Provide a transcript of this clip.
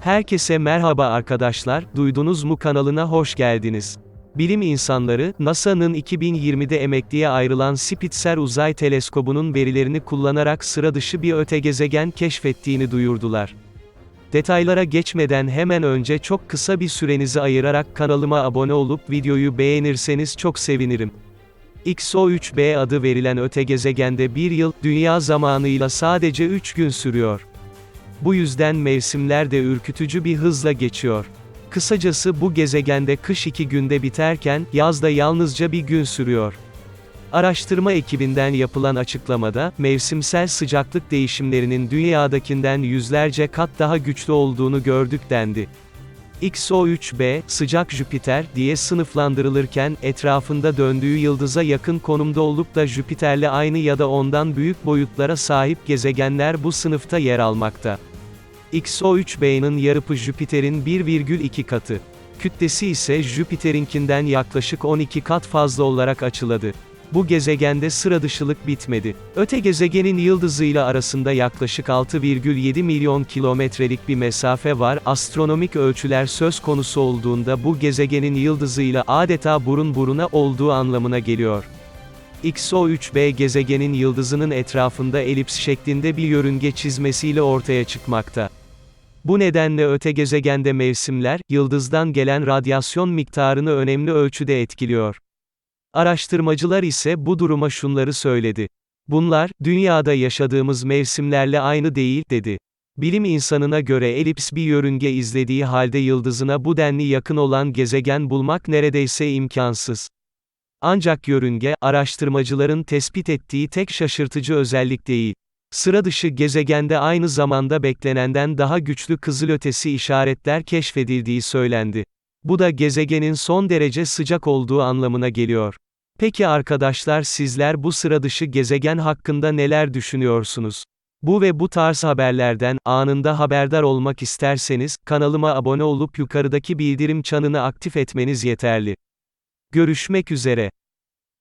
Herkese merhaba arkadaşlar, duydunuz mu kanalına hoş geldiniz. Bilim insanları, NASA'nın 2020'de emekliye ayrılan Spitzer Uzay Teleskobu'nun verilerini kullanarak sıra dışı bir öte gezegen keşfettiğini duyurdular. Detaylara geçmeden hemen önce çok kısa bir sürenizi ayırarak kanalıma abone olup videoyu beğenirseniz çok sevinirim. XO3b adı verilen öte gezegende bir yıl, dünya zamanıyla sadece 3 gün sürüyor. Bu yüzden mevsimler de ürkütücü bir hızla geçiyor. Kısacası bu gezegende kış iki günde biterken, yaz da yalnızca bir gün sürüyor. Araştırma ekibinden yapılan açıklamada, mevsimsel sıcaklık değişimlerinin dünyadakinden yüzlerce kat daha güçlü olduğunu gördük dendi. XO3b, sıcak Jüpiter diye sınıflandırılırken, etrafında döndüğü yıldıza yakın konumda olup da Jüpiter'le aynı ya da ondan büyük boyutlara sahip gezegenler bu sınıfta yer almakta. XO3b'nin yarıpı Jüpiter'in 1,2 katı. Kütlesi ise Jüpiter'inkinden yaklaşık 12 kat fazla olarak açıladı. Bu gezegende sıra dışılık bitmedi. Öte gezegenin yıldızıyla arasında yaklaşık 6,7 milyon kilometrelik bir mesafe var. Astronomik ölçüler söz konusu olduğunda bu gezegenin yıldızıyla adeta burun buruna olduğu anlamına geliyor. XO3b gezegenin yıldızının etrafında elips şeklinde bir yörünge çizmesiyle ortaya çıkmakta. Bu nedenle öte gezegende mevsimler, yıldızdan gelen radyasyon miktarını önemli ölçüde etkiliyor. Araştırmacılar ise bu duruma şunları söyledi. Bunlar, dünyada yaşadığımız mevsimlerle aynı değil, dedi. Bilim insanına göre elips bir yörünge izlediği halde yıldızına bu denli yakın olan gezegen bulmak neredeyse imkansız. Ancak yörünge, araştırmacıların tespit ettiği tek şaşırtıcı özellik değil. Sıra dışı gezegende aynı zamanda beklenenden daha güçlü kızılötesi işaretler keşfedildiği söylendi. Bu da gezegenin son derece sıcak olduğu anlamına geliyor. Peki arkadaşlar sizler bu sıra dışı gezegen hakkında neler düşünüyorsunuz? Bu ve bu tarz haberlerden anında haberdar olmak isterseniz kanalıma abone olup yukarıdaki bildirim çanını aktif etmeniz yeterli. Görüşmek üzere.